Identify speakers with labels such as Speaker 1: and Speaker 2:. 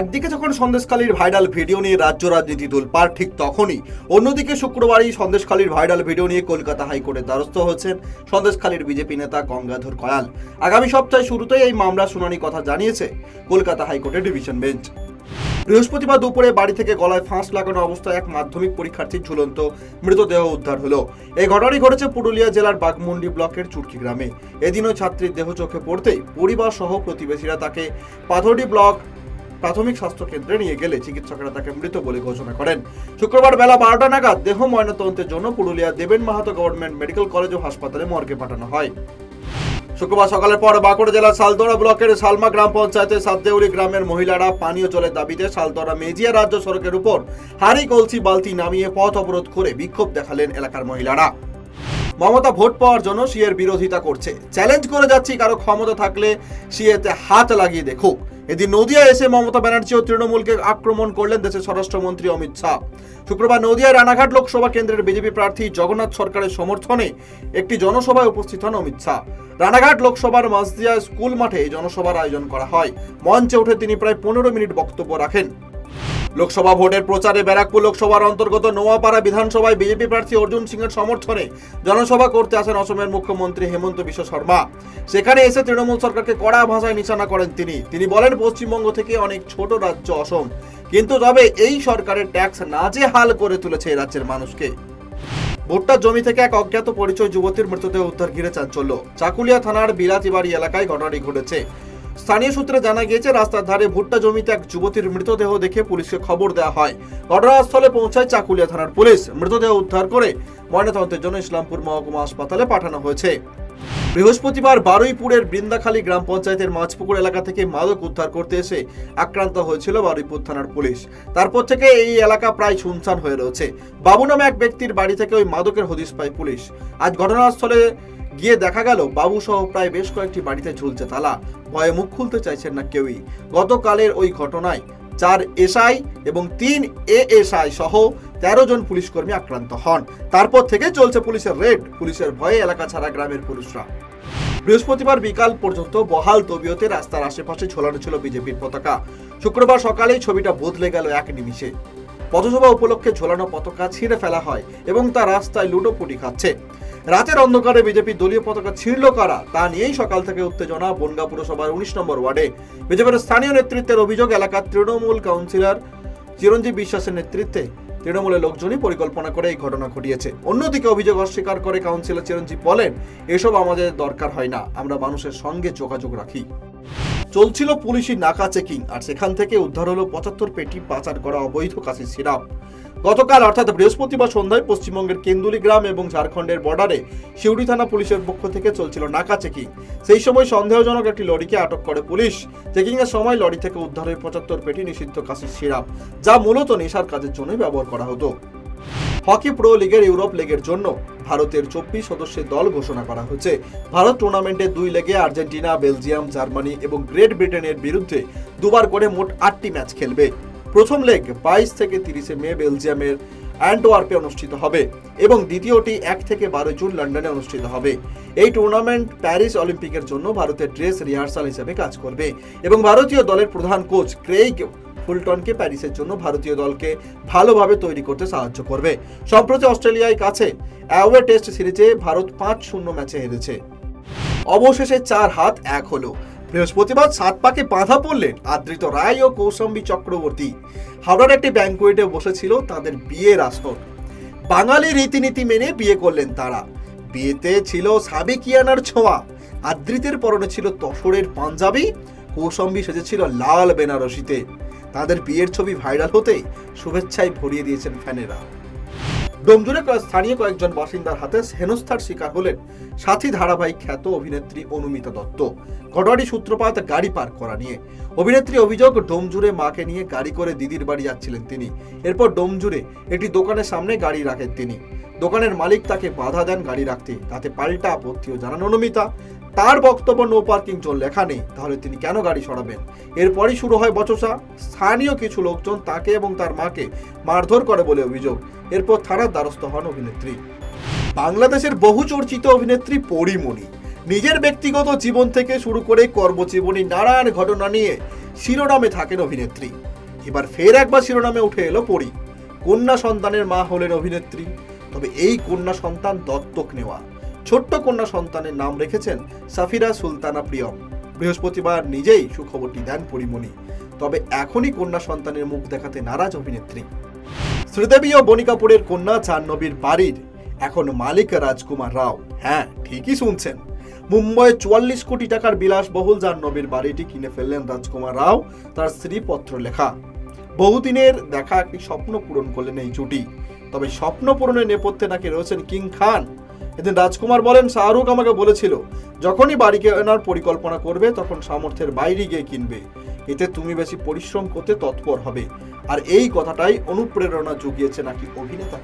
Speaker 1: একদিকে যখন সন্দেশখালীর ভাইরাল ভিডিও নিয়ে রাজ্য রাজনীতি তোলপাড় ঠিক তখনই অন্যদিকে শুক্রবারই সন্দেশখালীর ভাইরাল ভিডিও নিয়ে কলকাতা হাইকোর্টের দ্বারস্থ হয়েছেন সন্দেশখালীর বিজেপি নেতা গঙ্গাধর কয়াল। আগামী সপ্তাহে শুরুতেই এই মামলা শুনানি কথা জানিয়েছে কলকাতা হাইকোর্টের ডিভিশন বেঞ্চ। বৃহস্পতিবার দুপুরে বাড়ি থেকে গলায় ফাঁস লাগানো অবস্থায় এক মাধ্যমিক পরীক্ষার্থীর ঝুলন্ত মৃতদেহ উদ্ধার হলো। এই ঘটনাটি ঘটেছে পুরুলিয়া জেলার বাগমুন্ডি ব্লকের চুটকি গ্রামে। এদিনও ছাত্রীর দেহ চোখে পড়তেই পরিবার সহ প্রতিবেশীরা তাকে পাথরডি ব্লক প্রাথমিক স্বাস্থ্য কেন্দ্রে নিয়ে গেলে চিকিৎসকেরা তাকে মৃত বলে ঘোষণা করেন। শুক্রবার বেলা বারোটা নাগাদ দেহ ময়নাতদন্তের জন্য Purulia Deben Mahato government medical college ও হাসপাতালে মর্গে পাঠানো হয়। শুক্রবার সকালের পর বাঁকুড়া জেলার সালদোড়া ব্লকের সালমা গ্রাম পঞ্চায়েতের সাতদেউরি গ্রামের মহিলারা পানীয় জলের দাবিতে সালদোড়া মেজিয়া রাজ্য সড়কের উপর হাড়ি, কলসি, বালতি নামিয়ে পথ অবরোধ করে বিক্ষোভ দেখালেন এলাকার মহিলারা। মমতা ভোট পাওয়ার জন্য সিএর বিরোধিতা করছে। চ্যালেঞ্জ করে যাচ্ছি, কারও ক্ষমতা থাকলে সিএতে হাত লাগিয়ে দেখুক। এদিন নদিয়া এসে মমতা ব্যানার্জি ও তৃণমূলকে আক্রমণ করলেন দেশের স্বরাষ্ট্রমন্ত্রী অমিত শাহ। শুক্রবার নদিয়ার রানাঘাট লোকসভা কেন্দ্রের বিজেপি প্রার্থী জগন্নাথ সরকারের সমর্থনে একটি জনসভায় উপস্থিত হন অমিত শাহ। রানাঘাট লোকসভার মাসদিয়া স্কুল মাঠে জনসভার আয়োজন করা হয়। মঞ্চে উঠে তিনি প্রায় পনেরো মিনিট বক্তব্য রাখেন। লোকসভা ভোটের প্রচারে ব্যারাকপুর লোকসভার অন্তর্গত নোয়াপাড়া বিধানসভায় বিজেপি প্রার্থী অর্জুন সিংয়ের সমর্থনে জনসভা করতে আসেন অসমের মুখ্যমন্ত্রী হেমন্ত বিশ্ব শর্মা। সেখানে এসে তৃণমূল সরকারকে কড়া ভাষায় নিশানা করেন তিনি। তিনি বলেন, পশ্চিমবঙ্গ থেকে অনেক ছোট রাজ্য অসম। কিন্তু তবে এই সরকারের ট্যাক্স না নাজেহাল করে তুলেছে এই রাজ্যের মানুষকে। ভুট্টার জমি থেকে এক অজ্ঞাত পরিচয় যুবতীর মৃতদেহ উদ্ধার ঘিরে চাঞ্চল্য। চাকুলিয়া থানার বিলাতিবাড়ি এলাকায় ঘটনাটি ঘটেছে। স্থানীয় সূত্রে জানা গিয়েছে, রাস্তার ধারে ভুট্টা জমিতে এক যুবতীর মৃতদেহ দেখে পুলিশকে খবর দেওয়া হয়। ঘটনাস্থলে পৌঁছায় চাকুলিয়া থানার পুলিশ। মৃতদেহ উদ্ধার করে ময়নাতদন্তের জন্য ইসলামপুর মহকুমা হাসপাতালে পাঠানো হয়েছে। বৃহস্পতিবার বারুইপুরের বৃন্দাখালী গ্রাম পঞ্চায়েতের মাছপুকুর এলাকা থেকে মাদক উদ্ধার করতে এসে আক্রান্ত হয়েছিল বারুইপুর থানার পুলিশ। তারপর থেকে এই এলাকা প্রায় শুনশান হয়ে রয়েছে। বাবু নামে এক ব্যক্তির বাড়ি থেকে ওই মাদকের হদিস পায় পুলিশ। আজ ঘটনাস্থলে গিয়ে দেখা গেল বাবু সহ প্রায় বেশ কয়েকটি বাড়িতে ঝুলছে তালা। ভয়ে মুখ খুলতে চাইছেন না কেউই। গতকালের ওই ঘটনায় চার এসআই এবং তিন এএসআই সহ তেরো জন পুলিশ কর্মী আক্রান্ত হন। তারপর থেকে চলছে পুলিশের রেড। পুলিশের ভয়ে এলাকা ছাড়া গ্রামের পুলিশরা বৃহস্পতিবার বিকাল পর্যন্ত বহাল তবিয়তে রাস্তার আশেপাশে ঝোলানো ছিল বিজেপির পতাকা। শুক্রবার সকালেই ছবিটা বদলে গেল এক নিমিষে। পথসভা উপলক্ষে ঝোলানো পতাকা ছিঁড়ে ফেলা হয় এবং তা রাস্তায় লুটোপুটি খাচ্ছে। রাতের অন্ধকারে বিজেপি দলীয় পতাকা ছিঁড়ল কারা? তা নিয়েই সকাল থেকে উত্তেজনা বনগা পুরসভার উনিশ নম্বর ওয়ার্ডে। বিজেপির স্থানীয় নেতৃত্বের অভিযোগ, এলাকার তৃণমূল কাউন্সিলর চিরঞ্জীব বিশ্বাসের নেতৃত্বে তৃণমূলের লোকজনই পরিকল্পনা করে এই ঘটনা ঘটিয়েছে। অন্যদিকে অভিযোগ অস্বীকার করে কাউন্সিলর চিরঞ্জীব বলেন, এসব আমাদের দরকার হয় না, আমরা মানুষের সঙ্গে যোগাযোগ রাখি। চলছিল পুলিশি নাকা চেকিং, আর সেখান থেকে উদ্ধার হলো পঁচাত্তর পেটি পাচার করা অবৈধ কাশির সিরাপ। গতকাল, অর্থাৎ বৃহস্পতিবার সন্ধ্যায়, পশ্চিমবঙ্গের কেন্দুলি গ্রাম এবং ঝাড়খণ্ডের বর্ডারে শিউড়ি থানা পুলিশের পক্ষ থেকে চলছিল নাকা চেকিং। সেই সময় সন্দেহজনক একটি লরিকে আটক করে পুলিশ। চেকিং এর সময় লরি থেকে উদ্ধার হয় পঁচাত্তর পেটি নিষিদ্ধ কাশির সিরাপ, যা মূলত নেশার কাজের জন্যই ব্যবহার করা হতো। হকি প্রো লিগের ইউরোপ লিগের জন্য ভারতের চব্বিশ সদস্যের দল ঘোষণা করা হয়েছে। ভারত টুর্নামেন্টের দুই লেগে আর্জেন্টিনা, বেলজিয়াম, জার্মানি এবং গ্রেট ব্রিটেনের বিরুদ্ধে দুবার করে মোট আটটি ম্যাচ খেলবে। প্রথম লেগ বাইশ থেকে তিরিশে মে বেলজিয়ামের অ্যান্টোয়ার্পে অনুষ্ঠিত হবে এবং দ্বিতীয়টি এক থেকে বারো জুন লন্ডনে অনুষ্ঠিত হবে। এই টুর্নামেন্ট প্যারিস অলিম্পিকের জন্য ভারতের ড্রেস রিহার্সাল হিসেবে কাজ করবে এবং ভারতীয় দলের প্রধান কোচ ক্রেইগ ফুলটনকে প্যারিসের জন্য ভারতীয় দলকে ভালোভাবে তৈরি করতে সাহায্য করবে। সম্প্রতি অস্ট্রেলিয়ার কাছে অ্যাওয়ে টেস্ট সিরিজে ভারত পাঁচ শূন্য ম্যাচে হেরেছে। অবশেষে চার হাত এক হলো। বৃহস্পতিবার সাত পাকে বাঁধা পড়লেন আদৃত রায় ও কৌশম্বী চক্রবর্তী। হাওড়ার একটি ব্যাঙ্কুয়েটে বসেছিল তাদের বিয়ের আসর। বাঙালি রীতিনীতি মেনে বিয়ে করলেন তারা। বিয়েতে ছিল সাবেকিয়ানার ছোঁয়া। আদৃতের পরনে ছিল তসরের পাঞ্জাবি। কৌশম্বী সেজেছিল লাল বেনারসিতে। তাদের বিয়ের ছবি ভাইরাল হতেই শুভেচ্ছায় ভরিয়ে দিয়েছেন ফ্যানেরা। কয়েক- স্থানীয় কয়েকজন বাসিন্দার হাতে হেনস্থার শিকার হলেন সাথী ধারাবাহিক খ্যাত অভিনেত্রী অনুমিতা দত্ত। ঘটনাটি সূত্রপাত, গাড়ি পার্ক করা নিয়ে। অভিনেত্রী অভিযোগ, ডোমজুরে মাকে নিয়ে গাড়ি করে দিদির বাড়ি যাচ্ছিলেন তিনি। এরপর ডোমজুরে একটি দোকানের সামনে গাড়ি রাখেন তিনি। দোকানের মালিক তাকে বাধা দেন গাড়ি রাখতে। তাতে পাল্টা আপত্তিও জানান অনুমিতা। তার বক্তব্য নো পার্কিং জোন লেখা নেই, তাহলে তিনি কেন গাড়ি সরাবেন? এরপরই শুরু হয় বচসা। স্থানীয় কিছু লোকজন তাকে এবং তার মাকে মারধর করে বলে অভিযোগ। এরপর থানার দ্বারস্থ হন অভিনেত্রী। বাংলাদেশের বহু চর্চিত অভিনেত্রী পরিমণি। নিজের ব্যক্তিগত জীবন থেকে শুরু করে কর্মজীবনী, নানান ঘটনা নিয়ে শিরোনামে থাকেন অভিনেত্রী। এবার ফের একবার শিরোনামে উঠে এলো পরি। কন্যা সন্তানের মা হলেন অভিনেত্রী। তবে এই কন্যা সন্তান দত্তক নেওয়া। ছোট্ট কন্যা সন্তানের নাম রেখেছেন সাফিরা সুলতানা প্রিয়ম। বৃহস্পতিবার নিজেই সুখবরটি দেন পরিমণি। তবে এখনই কন্যা সন্তানের মুখ দেখাতে নারাজ অভিনেত্রী। শ্রীদেবী ও বনি কাপুরের কন্যা চান্নবীর বাড়ির এখন মালিক রাজকুমার রাও। হ্যাঁ ঠিকই শুনছেন। মুম্বাইয়ে চুয়াল্লিশ কোটি টাকার বিলাসবহুল জাহ্নবীর বাড়িটি কিনে ফেললেন রাজকুমার রাও তার স্ত্রীপত্র লেখা। বহুদিনের দেখা একটি স্বপ্ন পূরণ করলেন এই জুটি। তবে স্বপ্ন পূরণের নেপথ্যে নাকি রয়েছেন কিং খান এদিন রাজকুমার বলেন, শাহরুখ আমাকে বলেছিল, যখনই বাড়ি কেনার পরিকল্পনা করবে, তখন সামর্থ্যের বাইরে গিয়ে কিনবে। এতে তুমি বেশি পরিশ্রম করতে তৎপর হবে। আর এই কথাটাই অনুপ্রেরণা জুগিয়েছে নাকি অভিনেতা?